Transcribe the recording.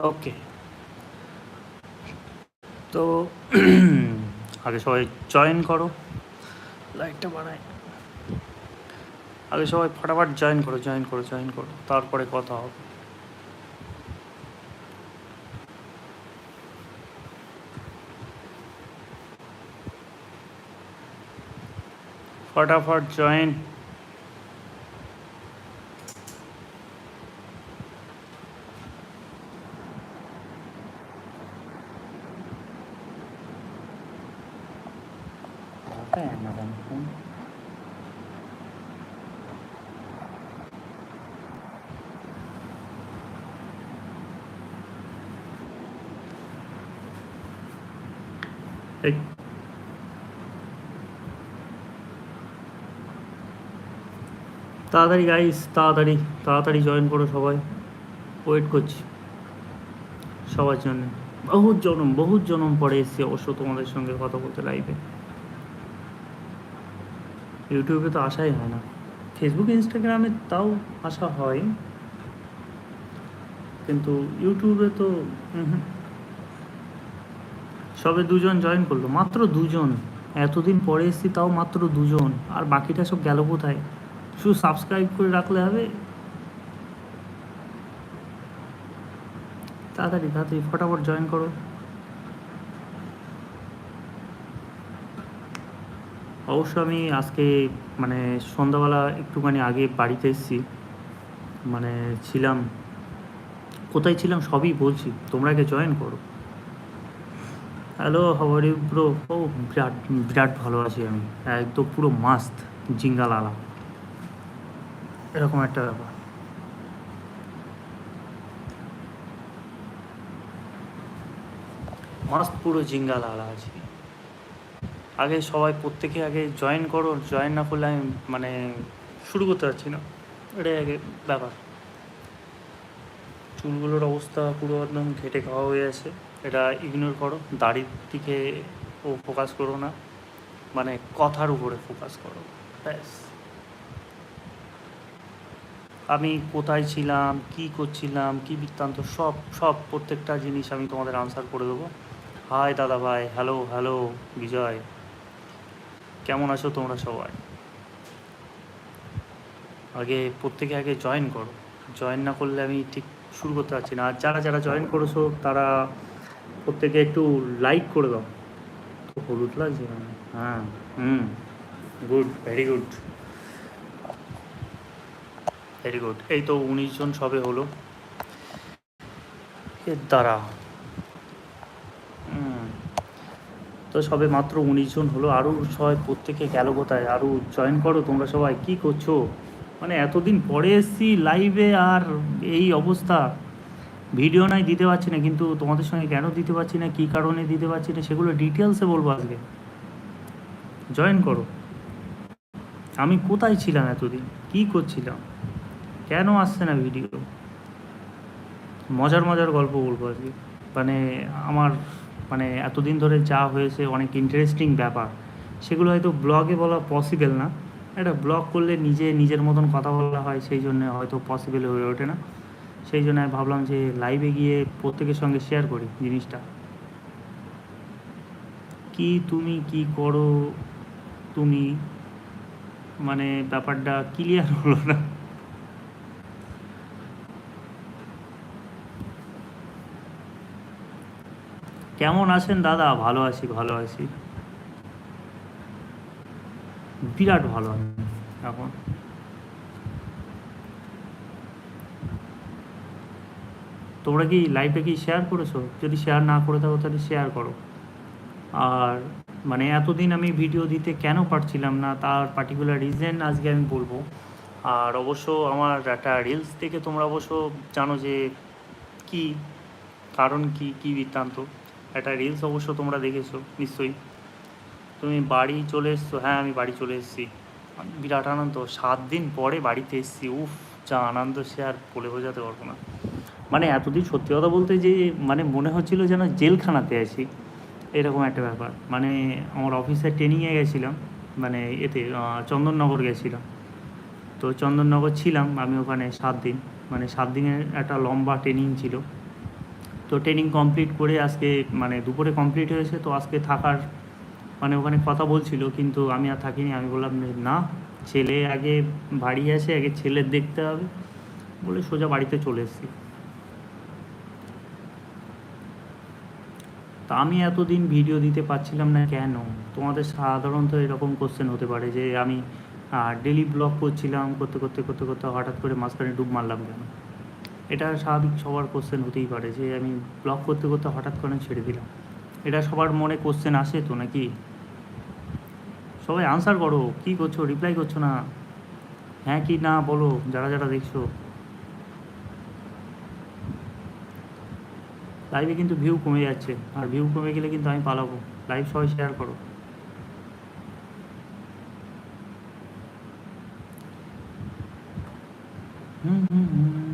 ওকে তো আগে সবাই জয়েন করো। লাইটটা বাড়াই। আগে সবাই ফটাফট জয়েন করো জয়েন করো জয়েন করো। তারপরে কথা হবে। Kaya da po. তাড়াতাড়ি গাইস তাড়াতাড়ি তাড়াতাড়ি জয়েন করো সবাই। ওয়েট করছি। সবার জন্য। বহুত জনম বহুত জনম পরে এসে অবশ্য তোমাদের সঙ্গে কথা বলতে লাইভে ইউটিউবে তো আসাই হয় না। ফেসবুক ইনস্টাগ্রামে তাও আসা হয়। কিন্তু ইউটিউবে তো সবে দুজন জয়েন করল, মাত্র দুজন। এতদিন পরে এসেছি, তাও মাত্র দুজন। আর বাকিটা সব গেল কোথায়? শুধু সাবস্ক্রাইব করে রাখলে হবে? তাড়াতাড়ি তাড়াতাড়ি, ফটাফট জয়েন করো। অবশ্য আমি আজকে মানে সন্ধ্যাবেলা একটুখানি আগে বাড়িতে এসেছি। মানে ছিলাম, কোথায় ছিলাম সবই বলছি, তোমরা আগে জয়েন করো। হ্যালো হাওয়ার ইউ ব্রো ও, বিরাট বিরাট ভালো আছি আমি। একদম পুরো মাস্ত জিঙ্গালালা। এরকম একটা ব্যাপার। মাস্ত পুরো জিঙ্গালালা আছে। আগে সবাই প্রত্যেকে আগে জয়েন করো জয়েন না করলে আমি মানে শুরু করতে পারছি না। এটাই আগে ব্যাপার। চুলগুলোর অবস্থা পুরো একদম ঘেটে খাওয়া হয়ে আছে। এটা ইগনোর করো, দাড়ির দিকে ও ফোকাস করো না। মানে কথার উপরে ফোকাস করো, ব্যাস। আমি কোথায় ছিলাম, কি করছিলাম, কি বৃত্তান্ত, সব সব প্রত্যেকটা জিনিস আমি তোমাদের আনসার করে দেবো। হাই দাদা ভাই হ্যালো হ্যালো বিজয়। কেমন আছো তোমরা সবাই? আগে প্রত্যেকে আগে জয়েন করো। জয়েন না করলে আমি ঠিক শুরু করতে পারছি না। আর যারা যারা জয়েন করেছ, তারা প্রত্যেকে একটু লাইক করে দাও। তো হলুদ লাগছে? হ্যাঁ হুম good very good very good এই তো উনিশ জন সবে হলো। এর দ্বারা হুম। তো সবে মাত্র উনিশ জন হলো। আরও সবাই প্রত্যেকে গেল কোথায়? আরও জয়েন করো তোমরা সবাই। কি করছ? মানে এতদিন পরে এসছি লাইভে আর এই অবস্থা। ভিডিও নাই, দিতে পারছি না। কিন্তু তোমাদের সঙ্গে কেন দিতে পারছি না? কী কারণে দিতে পারছি না? সেগুলো ডিটেলসে বলব আজকে। জয়েন করো। আমি কোথায় ছিলাম এতদিন? কি করছিলাম? কেন আসছে না ভিডিও মজার মজার গল্প বলব আজকে। মানে আমার মানে এতদিন ধরে যা হয়েছে, অনেক ইন্টারেস্টিং ব্যাপার। সেগুলো হয়তো ব্লগে বলা পসিবল না। একটা ব্লগ করলে নিজে নিজের মতন কথা বলা হয়, সেই জন্য হয়তো পসিবল হয়ে ওঠে না। সেই জন্য আমি ভাবলাম যে লাইভে গিয়ে প্রত্যেকের সঙ্গে শেয়ার করি জিনিসটা। কি তুমি কি করো? তুমি মানে ব্যাপারটা ক্লিয়ার হলো না। কেমন আছেন দাদা? ভালো আছি ভালো আছি। বিরাট ভালো এখন? তোমরা কি লাইভটা কি শেয়ার করেছ? যদি শেয়ার না করে থাকো তাহলে শেয়ার করো। আর মানে এতদিন আমি ভিডিও দিতে কেন পারছিলাম না তার পার্টিকুলার রিজন আজকে আমি বলব। আর অবশ্য আমার একটা রিলস থেকে তোমরা অবশ্য জানো যে কি কারণ কি কি বৃত্তান্ত। একটা রিলস অবশ্য তোমরা দেখেছ, নিশ্চয়ই। তুমি বাড়ি চলে এসছো হ্যাঁ আমি বাড়ি চলে এসেছি। বিরাট আনন্দ, সাত দিন পরে বাড়িতে এসেছি, উফ, যা আনন্দ সে আর বলে বোঝাতে পারব না। মানে এতদিন সত্যি কথা বলতে যে মানে মনে হচ্ছিল যেন জেলখানাতে আছি, এরকম একটা ব্যাপার। মানে আমার অফিসে ট্রেনিংয়ে গেছিলাম মানে এতে চন্দননগর গেছিলাম। তো চন্দননগর ছিলাম আমি ওখানে সাত দিন মানে সাত দিনের একটা লম্বা ট্রেনিং ছিল। তো ট্রেনিং কমপ্লিট করে আজকে মানে দুপুরে কমপ্লিট হয়েছে, তো আজকে থাকার মানে ওখানে কথা বলছিল, কিন্তু আমি আর থাকিনি। আমি বললাম, না, ছেলে আগে বাড়ি আসে, আগে ছেলের দেখতে হবে। বলে সোজা বাড়িতে চলে এসেছি। তা আমি এতদিন ভিডিও দিতে পারছিলাম না, কেন? তোমাদের সাধারণত এরকম কোশ্চেন হতে পারে যে, আমি ডেলি ব্লগ করছিলাম, করতে করতে করতে করতে হঠাৎ করে মাঝখানে ডুব মারলাম কেন? এটা স্বাভাবিক সবার কোশ্চেন হতেই পারে যে আমি ব্লগ করতে করতে হঠাৎ করে ছেড়ে দিলাম। এটা সবার মনে কোশ্চেন আসে তো নাকি? সবাই আনসার করো, কি করছ? রিপ্লাই করছ না? হ্যাঁ কি না বলো, যারা যারা দেখছ। লাইভে কিন্তু ভিউ কমে যাচ্ছে, আর ভিউ কমে গেলে কিন্তু আমি পালাবো। লাইভ সবাই শেয়ার করো। হুম হুম হুম।